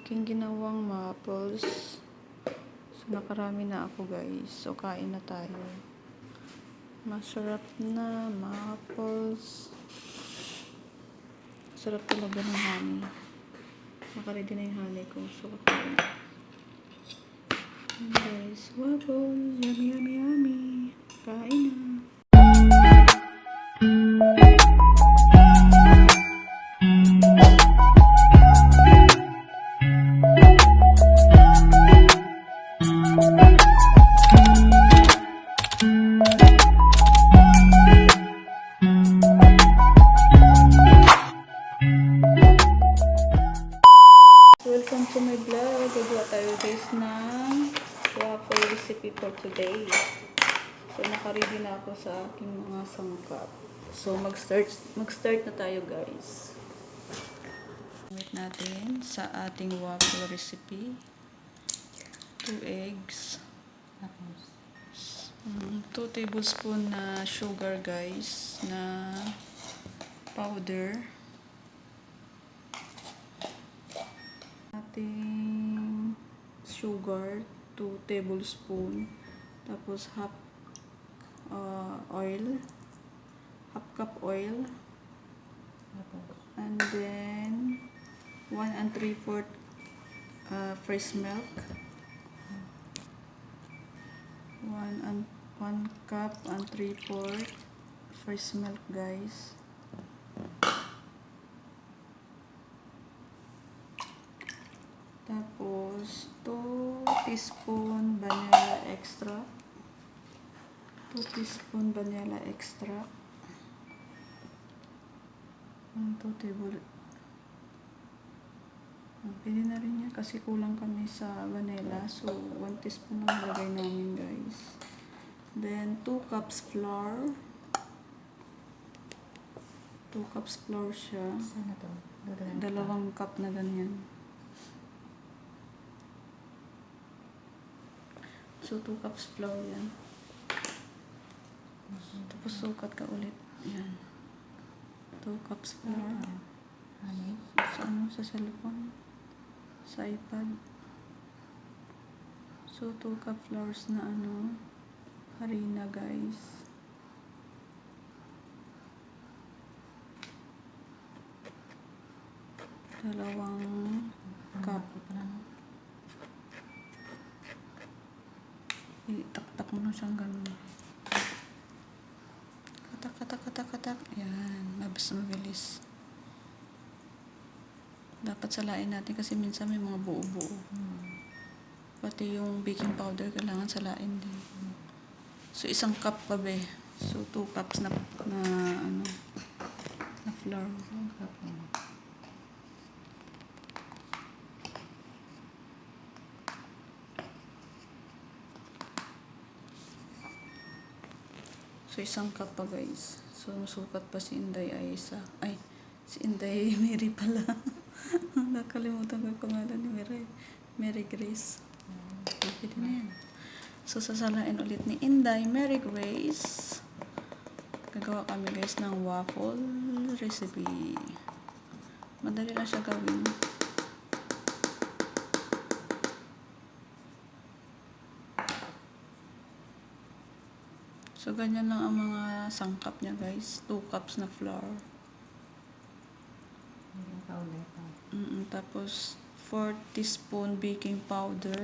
aking ginawang maples. So, nakarami na ako guys. So, kain na tayo. Masarap na maples. Sarap talaga ng honey. Nakaready na yung honey ko. So, kakain. Guys, waffles. Yummy, yummy, yummy. Kain na. Welcome to tayo guys. Wait natin sa ating waffle recipe. 2 eggs. Tapos, 2 tablespoon na sugar guys na powder. Ating sugar 2 tablespoon tapos half uh, oil half cup oil and then 1 and 3 fourth uh, fresh milk. 1 and 1 cup and 3 fourth fresh milk guys. Tapos 2 teaspoon vanilla extra. 2 teaspoon vanilla extra 1 2 table Ah, Pili na rin yan kasi kulang kami sa vanilla. So, 1 teaspoon ang lagay namin guys. Then, 2 cups flour. 2 cups flour siya. saan na to? Dalawang cup na ganyan. So, 2 cups flour yan. Tapos, sukat ka ulit. Yan. 2 cups flour. Ah, Honey, Sa ano, sa cellphone. Sa iPad. So, 2 cup flours na ano, harina guys. Dalawang cup. Itaktak mo na siyang ganun. Katak, katak, katak, katak. Yan, mabis mabilis. Dapat salain natin kasi minsan may mga buo-buo. Hmm. Pati yung baking powder kailangan salain din. So isang cup pa be. So two cups na na ano na flour. Saan ka po? So isang cup pa guys. So sukat pa si Inday ay isa. Ay, si Inday Mary pala. Nakalimutan ko pangalan ni Mary. Mary Grace. Okay din yan. So sasalain ulit ni Inday Mary Grace. Gagawa kami guys ng waffle recipe. Madali lang siya gawin. So, ganyan lang ang mga sangkap niya, guys. 2 cups na flour. Ah. Mm tapos, 4 teaspoon baking powder.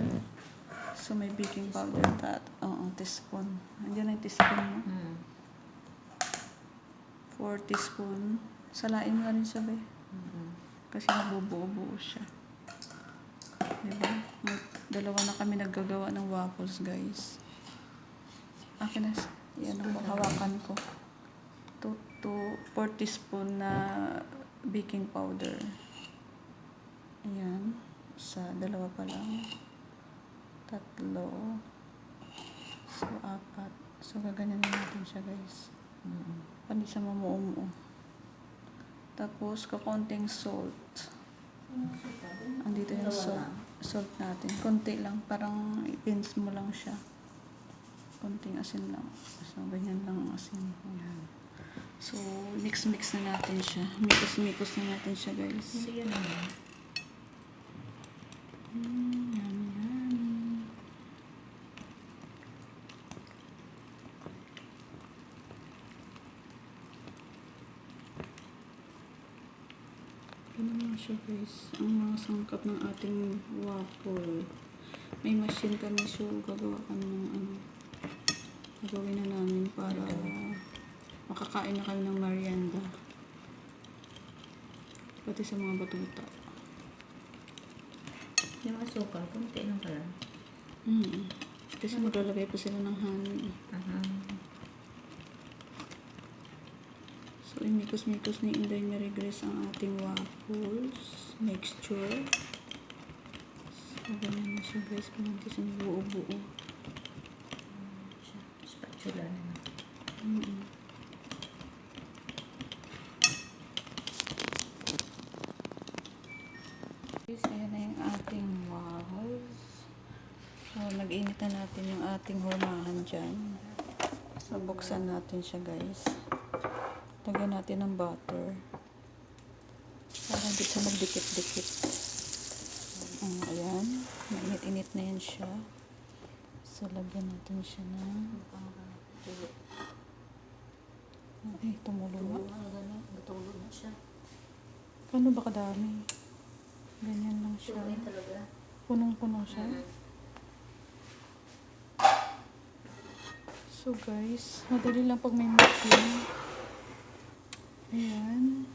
So, may baking powder tat. Oo, teaspoon. Andiyan na yung teaspoon mo. Hmm. 4 teaspoon. Salain mo na rin siya, be. Hmm. Kasi nabubuo-buo siya. Diba? Mag- Dalawa na kami naggagawa ng waffles, guys. Akin na. Yan ako, hawakan ko. 2 to 4 teaspoon na baking powder. Ayan. Sa dalawa pa lang. Tatlo. So, apat. So, gaganyan na natin siya, guys. Hmm. Pandi sa mamuumuo. Tapos, kakonting salt. Andito yung salt, salt natin. Konti lang. Parang ipins mo lang siya konting asin lang. So, ganyan lang ang asin. Ayan. So, mix-mix na natin siya. Mix-mix na natin siya, guys. Hindi yan naman. Mm, yummy, yummy. Ganun lang siya, guys. Ang mga sangkap ng ating waffle. May machine kami, so gagawa kami ng ano. Um, Gagawin na namin para makakain na kami ng merienda. Pati sa mga batuta. Yung asukal, kunti lang pala. Mm. Kasi maglalagay pa sila ng honey. Aha. So, imikos-mikos ni Inday Mary Grace ang ating waffles mixture. So, ganyan na siya guys. Pinanti siya buo-buo. Lang. Mm. Guys, ayan na yung ating waffles. So, nag-init na natin yung ating hurmahan dyan. So, buksan natin siya guys. Lagyan natin ng butter. Para hindi siya magdikit-dikit. Um, ayan. Init-init na yan siya. So, lagyan natin siya ng... Ay, tumulo. Ang gano'n, matulog na siya. Kano ba kadami? Ganyan lang siya. Tuloy talaga. Punong-puno siya. So guys, madali lang pag may machine. Ayan.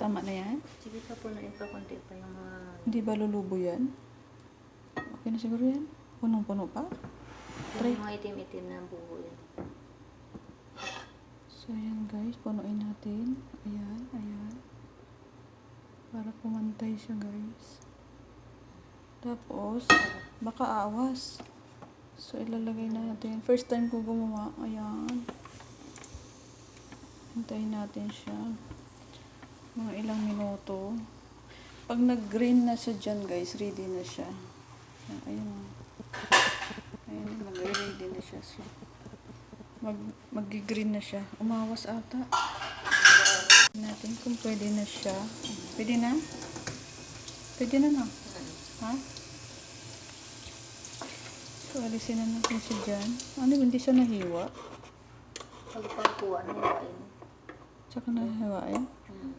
Tama na yan? Sige pa po na ito, konti pa yung mga... Hindi ba lulubo yan? Okay na siguro yan? Punong-puno pa? Try. Yung mga itim-itim na yun. So ayan guys, punuin natin. Ayan, ayan. Para pumantay siya guys. Tapos, baka awas. So ilalagay na natin. First time ko gumawa. Ayan. Hintayin natin siya. Mga ilang minuto. Pag nag-green na siya dyan guys, ready na siya. Ayan, Ayun, mag-ready na siya. siya. Mag, mag-green na siya. Umawas ata. Natin kung pwede na siya. Pwede na? Pwede na na. Ha? So, alisin na natin siya dyan. Ano, hindi siya nahiwa? Pag pagkuha na yung Tsaka nahiwain. Hmm.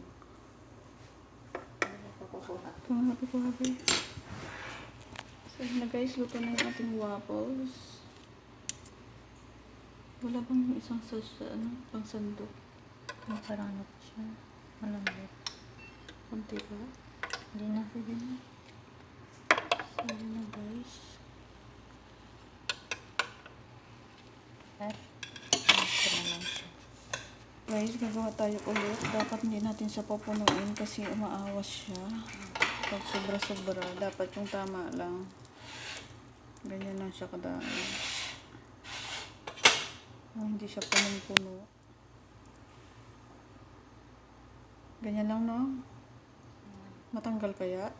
Ano? Kumahabi, kumahabi. So, na guys, luto na yung ating waffles. Wala bang isang sa, sa ano, pang sandok? Yung parang ano pa siya. Malambot. Kunti ba? Hindi na. Pwede na. So, yun na guys. At, ito na lang siya. Guys, gagawa tayo ulit. Dapat hindi natin siya pupunuin kasi umaawas siya. Pag sobra-sobra, dapat yung tama lang. Ganyan lang siya kadami. Oh, hindi siya punong-puno. Ganyan lang, no? Matanggal kaya?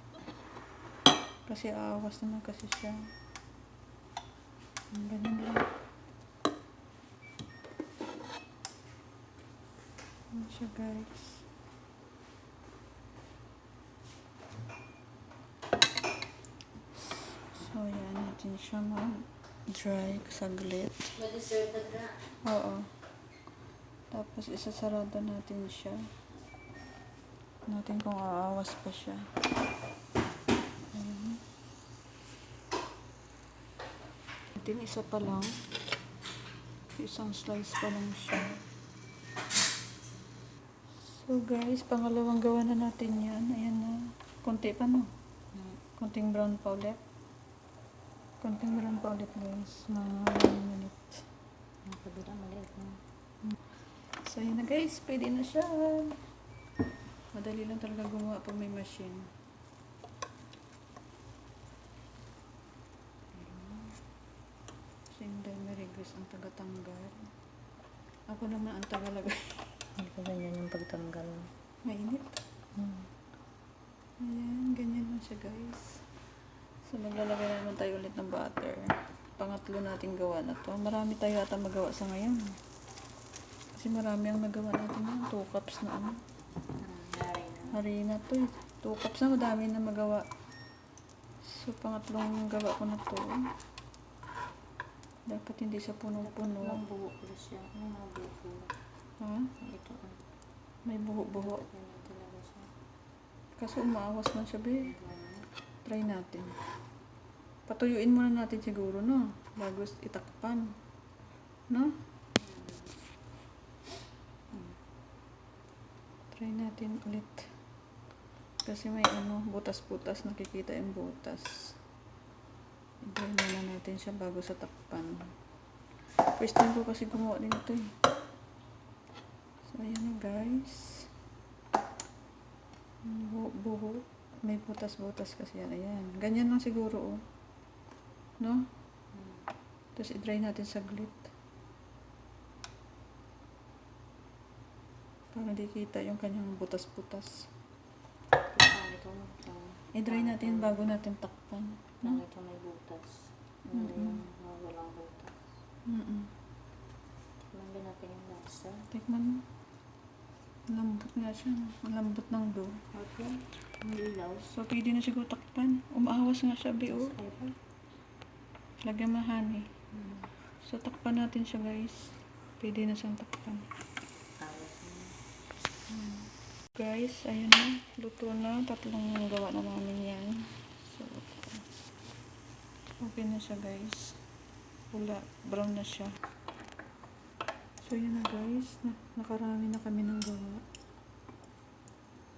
Kasi aawas naman kasi siya. Ganyan lang. Ano siya guys? So, yan natin siya mag-dry saglit. Oo. Tapos isasarado natin siya. Natin kung aawas pa siya. Ayan. Natin isa pa lang. Isang slice pa lang siya. So guys, pangalawang gawa na natin yan. Ayan na. Konti pa no. Hmm. Konting brown pa ulit. Konting brown pa ulit guys. Mga 1 minute. Yung kabila maliit na. So, yun na guys. Pwede na siya. Madali lang talaga gumawa pag may machine. Si Inday Marigres ang tagatanggal. Ako naman ang tagalagay. Hindi ko ganyan yung pagtanggal. Mainit. Hmm. Ayan, ganyan lang siya guys. So, maglalagay na naman tayo ulit ng butter. Pangatlo nating gawa na to. Marami tayo ata magawa sa ngayon. Kasi marami ang nagawa natin yan. 2 cups na ano. Harina to eh. 2 cups na, madami na magawa. So, pangatlong gawa ko na to. Dapat hindi siya punong-puno. Ang buo ko siya. May mga buo ko. Ha? Ito. ah. May buho-buho. Kaso umaawas man siya, be. Try natin. Patuyuin muna natin siguro, no? Bago itakpan. No? Try natin ulit. Kasi may ano, butas-butas. Nakikita yung butas. I-try muna natin siya bago sa takpan. First time ko kasi gumawa din ito eh. So, ayan na guys. Bu- buhok. May butas-butas kasi yan. Ayan. Ganyan lang siguro, oh. No? Tapos i-dry natin saglit. Para hindi kita yung kanyang butas-butas. I-dry natin bago natin takpan. No? Pangit ito may butas. Yung mga walang butas. Mm-mm. Tingnan natin yung lasa. Tikman mo. Lambot nga siya. Ang lambot ng dough. Okay. Ang ilaw. So, pwede na siguro takpan. Umaawas nga siya, B.O. Ba? Lagyan mo honey. Hmm. So, takpan natin siya, guys. Pwede na siyang takpan. Na. Guys, ayan na. Luto na. Tatlong gawa na namin yan. So, okay na siya, guys. Wala. Brown na siya. So, yun na, guys. Na nakarami na kami ng gawa.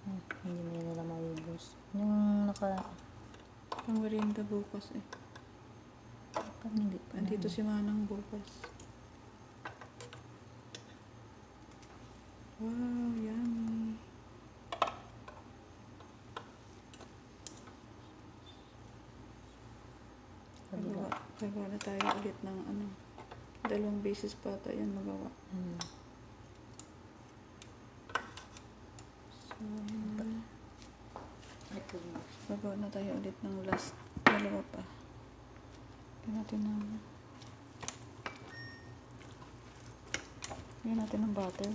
Hmm, hindi mo yun nila maubos. Yung naka... Pang merienda bukas eh. Parang hindi pa. Andito si Manang bukas. Wow, yummy. Gagawa, gagawa na tayo ulit ng ano. Dalawang beses pa tayo yan magawa. Hmm. So, yun na. Ito yun. Gagawa na tayo ulit ng last dalawa pa. Lagyan natin ng Lagyan natin ng butter.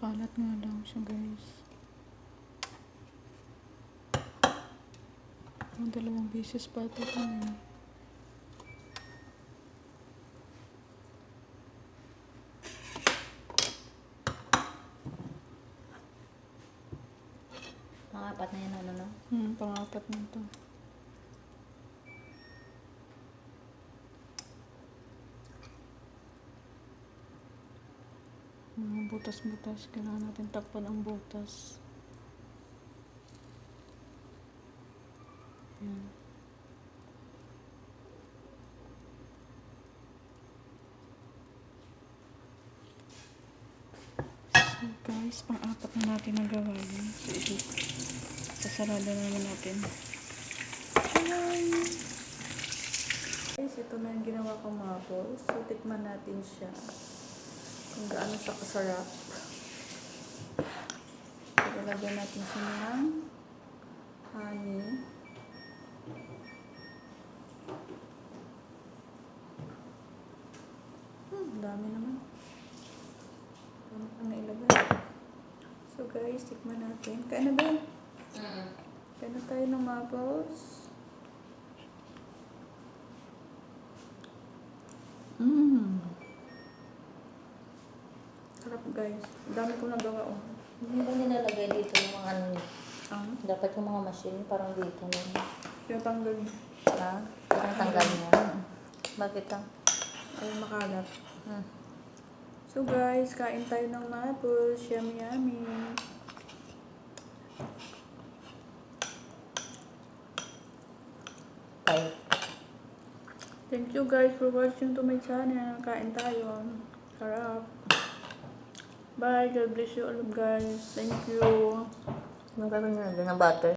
Nakalat nga lang siya guys. Ang dalawang beses pa ito kami. Mga apat na yan ano no? Hmm, pangapat na ito. Mga butas-butas. Kailangan natin takpan ang butas. Yan. So guys, pang-apat na natin ang gawa yun. Naman natin. Tcharam! Guys, ito na yung ginawa kong marble. So, tikman natin siya. Kung gaano siya kasarap. So, lalagyan natin siya ng honey. Hmm, dami naman. Dami pang nailagay. So, guys, tikman natin. Kain na ba? Kain na tayo ng marbles. Mmm. Guys. Ang dami kong nagawa oh. Hindi ba nilalagay dito yung mga ano? Ang Dapat yung mga machine parang dito na. tinatanggal niya. Ha? Parang tanggal niya. Bakit ang? Ay makalat. Hmm. So guys, kain tayo ng marbles. Yummy yummy. Tayo. Thank you guys for watching to my channel. Kain tayo. Sarap. Bye. God bless you all guys. Thank you. Magkakaroon na ng butter.